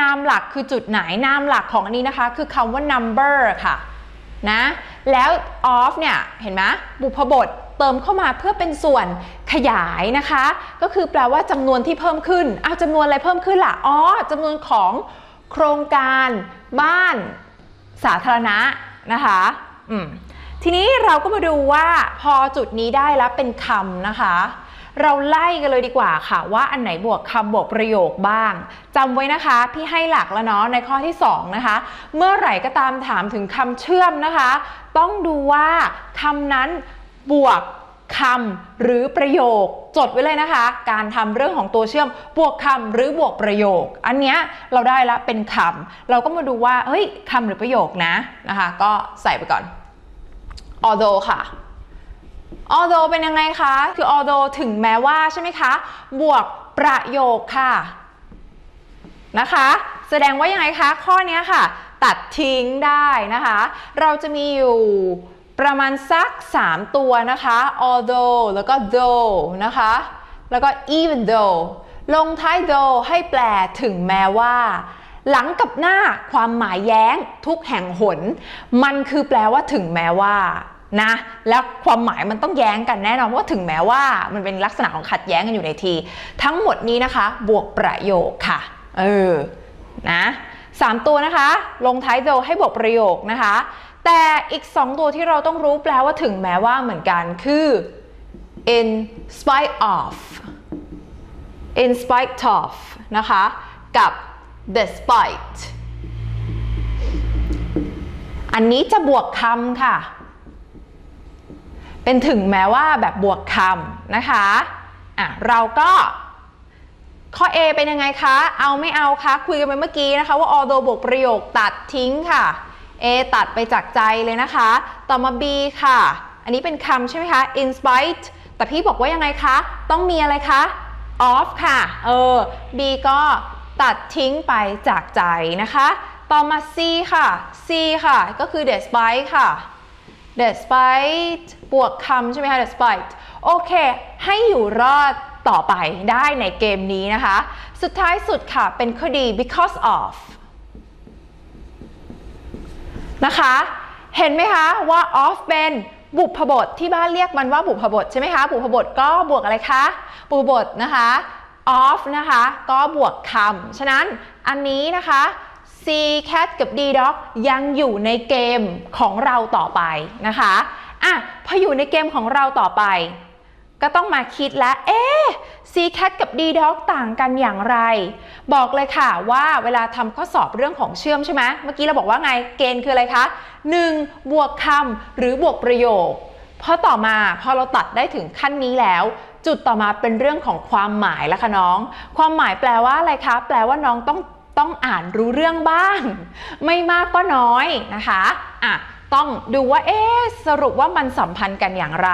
นามหลักคือจุดไหน นามหลักของอันนี้นะคะ คือคำว่า number ค่ะนะ แล้ว of เนี่ย เห็นไหมบุพบทเติมเข้ามาเพื่อเป็นส่วนขยายนะคะ ก็คือแปลว่าจำนวนที่เพิ่มขึ้นอ้าวจำนวนอะไรเพิ่มขึ้นล่ะ อ๋อจำนวนของโครงการบ้านสาธารณะนะคะอืมทีนี้เราก็มาดูว่าพอจุดนี้ได้แล้วเป็นคำนะคะ เราไล่กันเลยดีกว่าค่ะ ว่าอันไหนบวกคำบวกประโยคบ้าง จำไว้นะคะ พี่ให้หลักแล้วเนาะในข้อที่ 2 นะคะ เมื่อไหร่ก็ตามถามถึงคำเชื่อมนะคะ ต้องดูว่าคำนั้นบวกคำหรือประโยคจดไว้เลยนะคะ การทำเรื่องของตัวเชื่อมบวกคำหรือบวกประโยค อันเนี้ยเราได้แล้วเป็นคำเราก็มาดูว่าเฮ้ยคำหรือประโยคนะนะคะ ก็ใส่ไปก่อน although ค่ะ although เป็นยังไงคะ คือ although ถึงแม้ว่าใช่ไหมคะ บวกประโยคค่ะนะคะ แสดงว่ายังไงคะ ข้อนี้ค่ะ ตัดทิ้งได้นะคะ เราจะมีอยู่ประมาณสัก 3 ตัวนะคะ although แล้วก็ though นะคะ แล้วก็ even though ลงท้าย though ให้แปลถึงแม้ว่า หลังกับหน้าความหมายแย้งทุกแห่งหน มันคือแปลว่าถึงแม้ว่า นะ แล้วความหมายมันต้องแย้งกันแน่นอนเพราะว่าถึงแม้ว่ามันเป็นลักษณะของขัดแย้งกันอยู่ในที ทั้งหมดนี้นะคะ บวกประโยคค่ะ เออ นะสามตัวนะคะ ลงท้าย though ให้บวกประโยคนะคะ แต่อีก 2 ตัวที่เราต้องรู้แปลว่าถึงแม้ว่าเหมือนกันคือ in spite of in spite of นะคะ กับ despite อันนี้จะบวกคำค่ะ เป็นถึงแม้ว่าแบบบวกคำนะคะอะเราก็ข้อ A เป็นยังไงคะ เอาไม่เอาคะ คุยกันไปเมื่อกี้นะคะ ว่า although บวกประโยคตัดทิ้งค่ะ A ตัดไปจากใจเลยนะคะ ต่อมา B ค่ะ อันนี้เป็นคำใช่ไหมคะ in spite แต่พี่บอกว่ายังไงคะ ต้องมีอะไรคะ of ค่ะ เออ B ก็ตัดทิ้งไปจากใจนะคะ ต่อมา C ค่ะ C ค่ะ ก็คือ despite ค่ะ despite บวกคำใช่ไหมคะ despite โอเค ให้อยู่รอดต่อไปได้ในเกมนี้นะคะ สุดท้ายสุดค่ะ เป็นข้อดี because of นะคะ เห็นไหมคะว่า of เป็นบุพบทที่บ้านเรียกมันว่าบุพบทใช่ไหมคะ บุพบทก็บวกอะไรคะ บุพบทนะคะ of นะคะ ก็บวกคำฉะนั้นอันนี้นะคะ C cat กับ D dog ยังอยู่ในเกมของเราต่อไปนะคะอะพออยู่ในเกมของเราต่อไป ก็ต้องมาคิดแล้วเอ๊ะ C cat กับ D dog ต่างกันอย่างไร บอกเลยค่ะว่าเวลาทำข้อสอบเรื่องของเชื่อมใช่ไหมเมื่อกี้เราบอกว่าไงเกณฑ์คืออะไรคะ 1. บวกคำหรือบวกประโยคเพราะต่อมาพอเราตัดได้ถึงขั้นนี้แล้ว จุดต่อมาเป็นเรื่องของความหมายแล้วค่ะน้อง ความหมายแปลว่าอะไรคะ แปลว่าน้องต้อง ต้องอ่านรู้เรื่องบ้าง ไม่มากก็น้อยนะคะอะต้องดูว่าเอ๊ะสรุปว่ามันสัมพันธ์กันอย่างไร